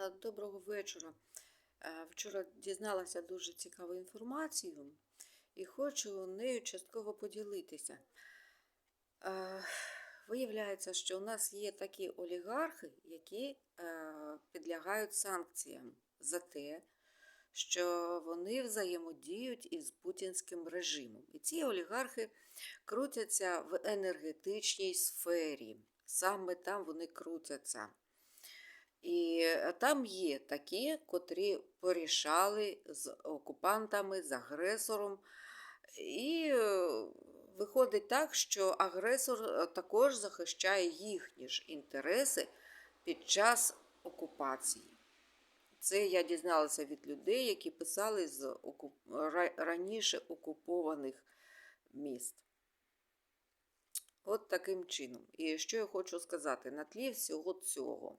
Е, Доброго вечора. Е, Вчора дізналася дуже цікаву інформацію і хочу нею частково поділитися. Е, Виявляється, що у нас є такі олігархи, які підлягають санкціям за те, що вони взаємодіють із путінським режимом. І ці олігархи крутяться в енергетичній сфері. Саме там вони крутяться. І е, там є такі, котрі порішали з окупантами, з агресором. І е, виходить так, що агресор е, також захищає їхні ж інтереси під час окупації. Це я дізналася від людей, які писали з раніше окупованих міст. От таким чином. І що я хочу сказати? На тлі всього цього.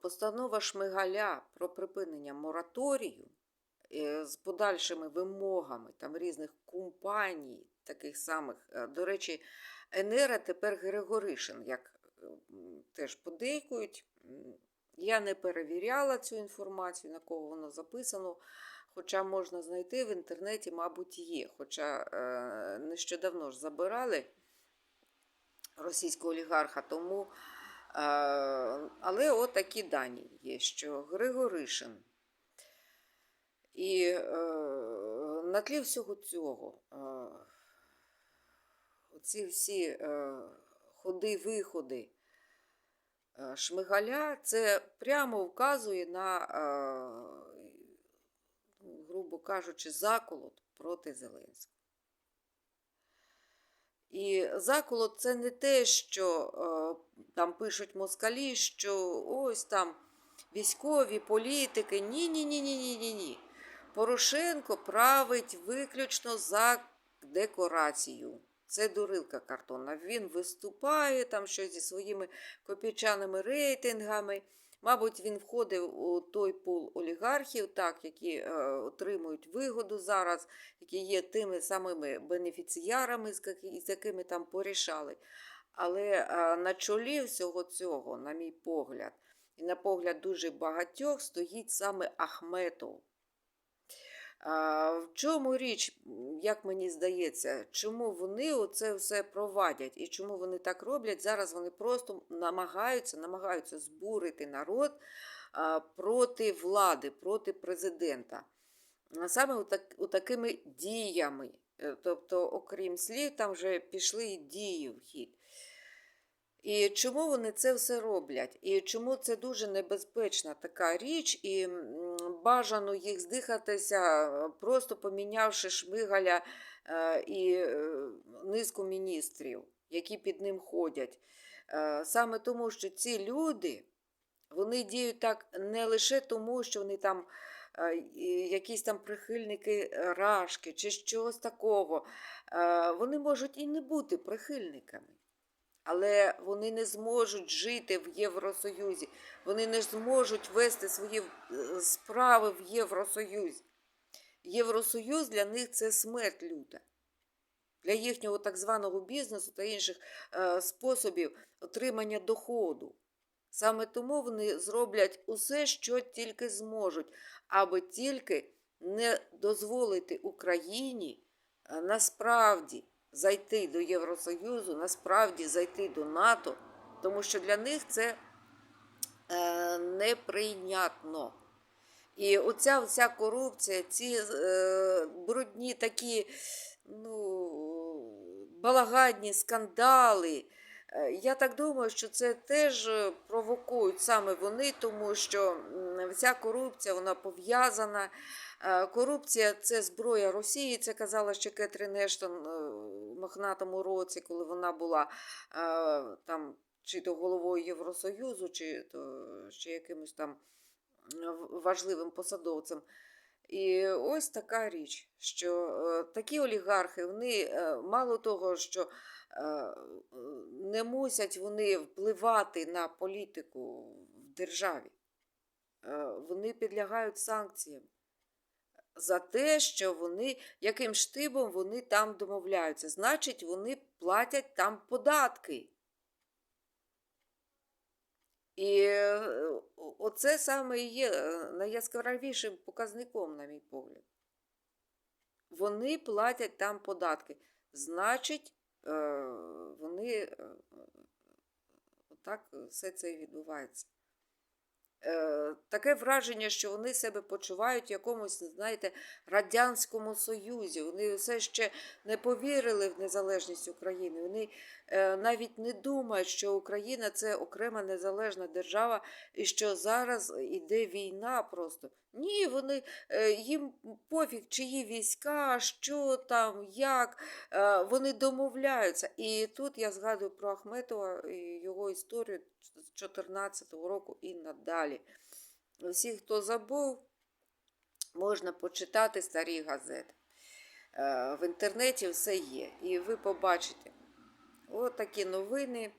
Постанова Шмигаля про припинення мораторію е, з подальшими вимогами там різних компаній, таких самих. е, До речі, Енера тепер Григоришин, як е, теж подейкують. Я не перевіряла цю інформацію, на кого воно записано. Хоча можна знайти в інтернеті, мабуть, є. Хоча нещодавно ж забирали російського олігарха, тому. Але от такі дані є, що Григоришин. І е, на тлі всього цього, е, ці всі е, ходи-виходи е, Шмигаля, це прямо вказує на, грубо кажучи, заколот проти Зеленського. І заколот це не те, що там пишуть москалі, що ось там військові, політики. Ні, ні, ні, ні, ні, ні. Порошенко править виключно за декорацію. Це дурилка картонна. Він виступає там щось зі своїми копійчаними рейтингами. Мабуть, він входив у той пул олігархів, так, які е, отримують вигоду зараз, які є тими самими бенефіціарами, з якими там порішали. Але на чолі всього цього, на мій погляд, і на погляд дуже багатьох, стоїть саме Ахметов. В чому річ, як мені здається, чому вони оце все провадять і чому вони так роблять? Зараз вони просто намагаються, намагаються збурити народ проти влади, проти президента. Саме у такими діями. Е, Тобто, окрім слів, там вже пішли і дії в хід. І чому вони це все роблять? І чому це дуже небезпечна така річ, і бажано їх здихатися, е, просто помінявши шмигаля е, і низку міністрів, які під ним ходять. Саме тому, що ці люди вони діють так не лише тому, що вони там якісь там прихильники е, рашки чи щось такого. Е, Вони можуть і не бути прихильниками але вони не зможуть жити в Євросоюзі, вони не зможуть вести свої е, справи в Євросоюзі. Євросоюз для них це смерть люта. Для їхнього так званого бізнесу та інших способів отримання доходу. Саме тому вони зроблять усе, що тільки зможуть, аби тільки не дозволити Україні е, насправді зайти до Євросоюзу, насправді зайти до НАТО, тому що для них це е, неприйнятно. І оця вся корупція, ці е, брудні такі ну, балагадні скандали. Е, Я так думаю, що це теж е, провокують саме вони, тому що вся корупція вона пов'язана. Е, Корупція це зброя Росії. Це казала ще Кетрін Ештон в мохнатому році, коли вона була там чи то головою Євросоюзу, чи то ще якимось там важливим посадовцем. І ось така річ, що е, такі олігархи, вони е, мало того, що е, не мусять вони впливати на політику в державі, вони підлягають санкціям за те, що вони, яким штибом вони там домовляються. Значить, вони платять там податки. І оце саме і є е, найяскравішим показником, на мій погляд. Вони платять там податки. Значить, е, вони е, так все це і відбувається. Е, Таке враження, що вони себе почувають в якомусь, знаєте, Радянському Союзі. Вони все ще не повірили в незалежність України. Вони е, навіть не думають, що Україна це окрема незалежна держава і що зараз іде війна просто. Ні, вони е, їм пофіг, чиї війська, що там, як. Вони домовляються. І тут я згадую про Ахметова і його історію з 2014 року і надалі. Всі, хто забув, можна почитати старі газети. Е, В інтернеті все є. І ви побачите. От такі новини.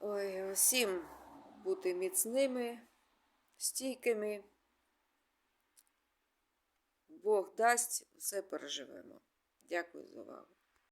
Ой, всім бути міцними, стійкими. Бог дасть, все переживемо. Дякую за увагу.